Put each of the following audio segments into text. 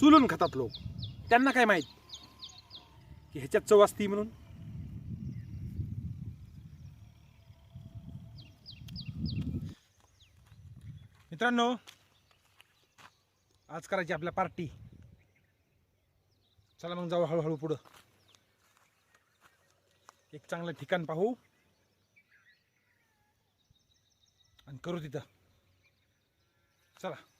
चुलून खातात लोक. त्यांना काय माहीत? की ह्याच्यात चव असती म्हणून? मित्रांनो आज करायची आपल्या पार्टी. चला मग जाऊ हळूहळू पुढं. एक चांगलं ठिकाण पाहू. आणि करू तिथं. चला.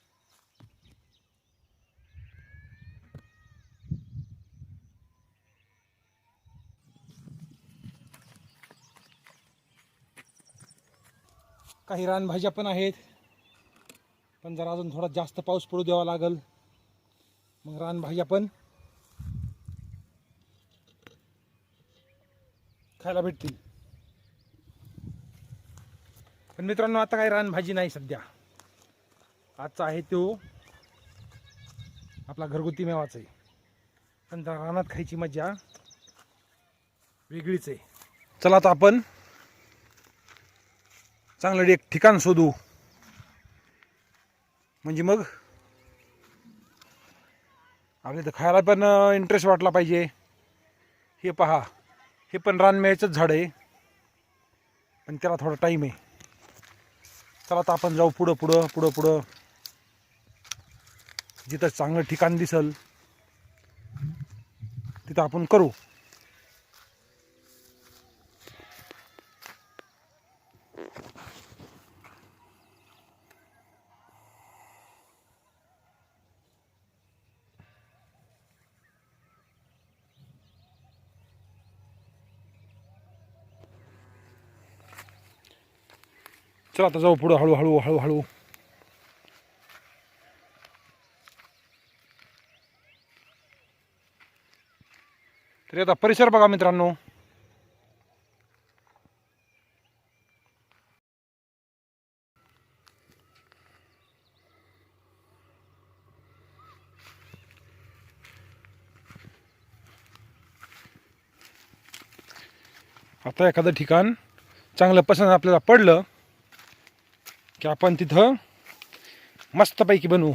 काही रानभाज्या पण आहेत. पण जरा अजून थोडा जास्त पाऊस पडू द्यावा लागल. मग रानभाज्या पण खायला भेटतील. पण मित्रांनो आता काही रानभाजी नाही सध्या. आजचा आहे तो आपला घरगुती मेवाच आहे. पण त्या रानात खायची मजा वेगळीच आहे. चला आता आपण चांगलं एक ठिकाण शोधू. म्हणजे मग? आपल्या इथं खायला पण इंटरेस्ट वाटला पाहिजे. हे पहा. हे पण रानमेळ्याचंच झाड आहे. पण त्याला थोडा टाईम आहे. चला तर आपण जाऊ पुढं पुढं पुढं पुढं. जिथं चांगलं ठिकाण दिसल तिथं आपण करू. चला आता जाऊ पुढं हळूहळू हळूहळू तरी आता परिसर बघा मित्रांनो. आता एखादं ठिकाण चांगलं पसंत आपल्याला पडलं की आपण तिथं मस्तपैकी बनवू.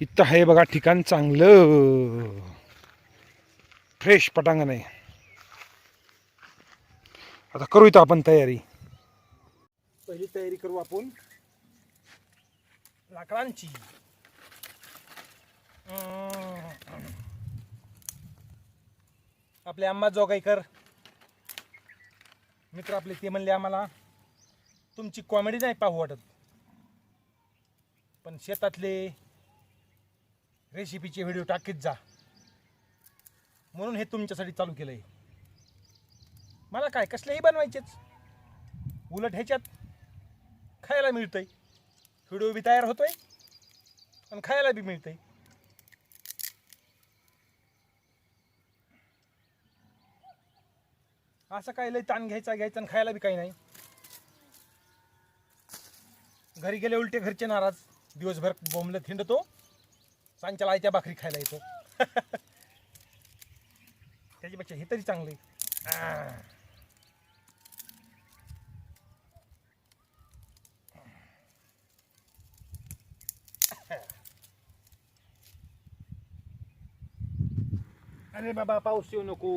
इथं आहे बघा ठिकाण चांगलं. फ्रेश पटांगण आहे. आता करू इथं आपण तयारी. पहिली तयारी करू आपण. लाकडांची. अं. आपले आम्हा जोगाईकर. मित्र आपले ते म्हणले आम्हाला तुमची कॉमेडी नाही पाहू वाटत. पण शेतातले रेसिपीचे व्हिडिओ टाकीत जा. म्हणून हे तुमच्यासाठी चालू केलं आहे मला काय कसलेही बनवायचेच. उलट ह्याच्यात खायला मिळतंय. व्हिडिओ बी तयार होतोय आणि खायला बी मिळतंय. असं काय लय ताण घ्यायचा घ्यायचा आणि खायला बी काही नाही. घरी गेले उलटे घरचे नाराज. दिवसभर बोंबलं थिंडतो सांच्याला आयत्या भाकरी खायला येतो. त्याच्यापेक्षा हे तरी चांगले अरे बाबा पाऊस येऊ नको.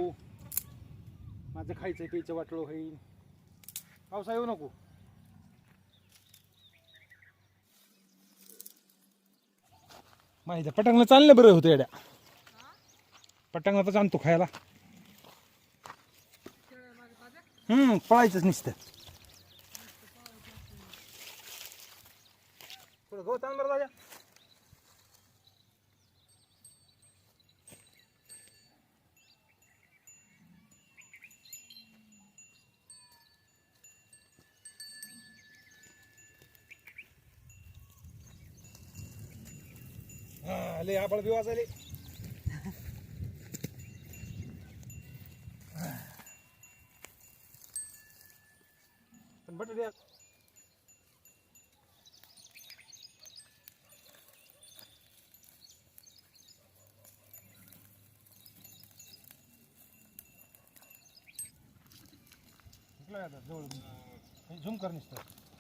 माझं खायचं प्यायचं वाटलं होईल? पावसा येऊ नको. माहिती पटांगला चाललं बरं होतं येड्या. तर आणतो खायला. हम्म पळायचंच नुसतं. आले आपण बी वाजले पण बट जवळ. झूम कर निसतं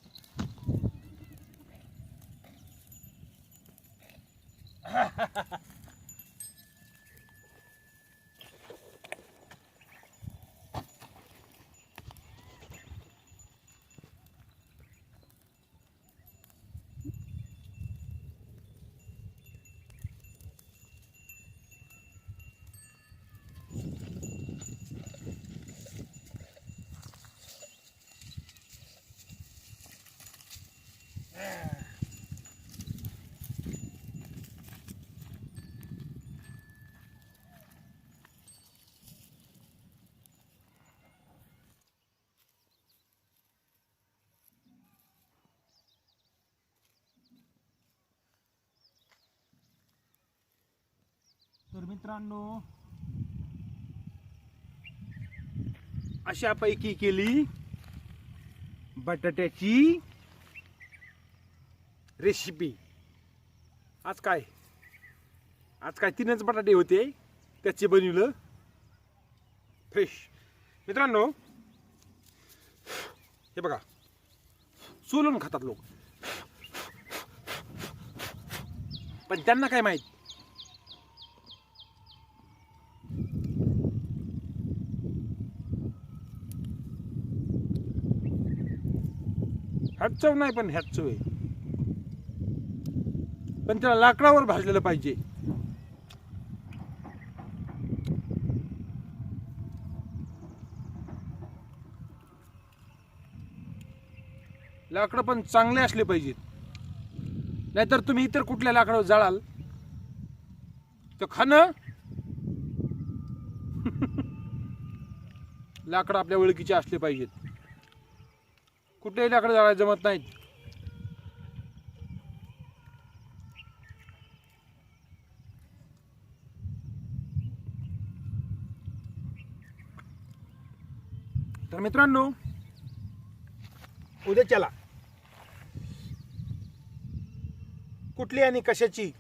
तर मित्रांनो अशापैकी केली बटाट्याची रेसिपी. आज काय? आज काय तीनच बटाटे होते त्याचे बनवलं. फ्रेश मित्रांनो हे बघा. सोलून खातात लोक. पण त्यांना काय माहीत? ह्याच चव नाही पण ह्याच चव आहे. पण त्याला लाकडावर भाजलेलं पाहिजे. लाकडं पण चांगले असले पाहिजेत. नाहीतर तुम्ही इतर कुठल्या लाकडावर जाळाल? तर खाणं? लाकडं आपल्या ओळखीचे असले पाहिजेत. कुठल्याही लाकडं जाळायला जमत नाहीत. तर मित्रांनो उद्याच्याला कुठली आणि कशाची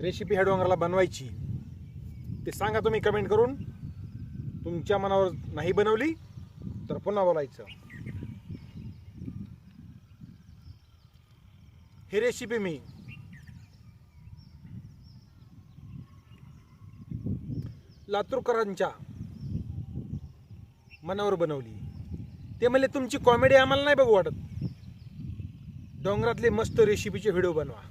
रेसिपी ह्या डोंगराला बनवायची ते सांगा तुम्ही कमेंट करून. तुमच्या मनावर नाही बनवली तर पुन्हा बोलायचं. ही रेसिपी मी लातूरकरांच्या मनावर बनवली. ते म्हणले तुमची कॉमेडी आम्हाला नाही बघू वाटत. डोंगरातले मस्त रेसिपीचे व्हिडिओ बनवा.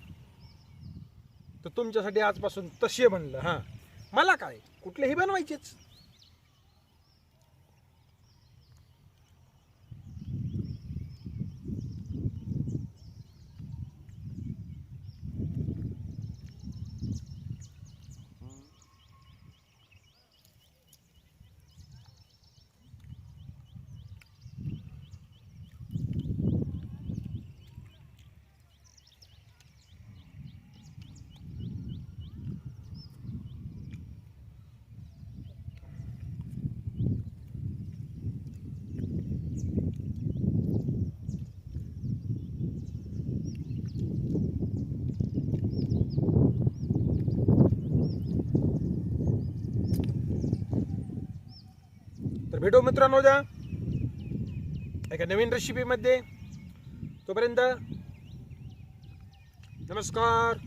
तर तुमच्यासाठी आजपासून तसे बनलं हां. मला काय? कुठलेही बनवायचेच. भेटू मित्रांनो उद्या. एका नवीन रेसिपीमध्ये तोपर्यंत नमस्कार.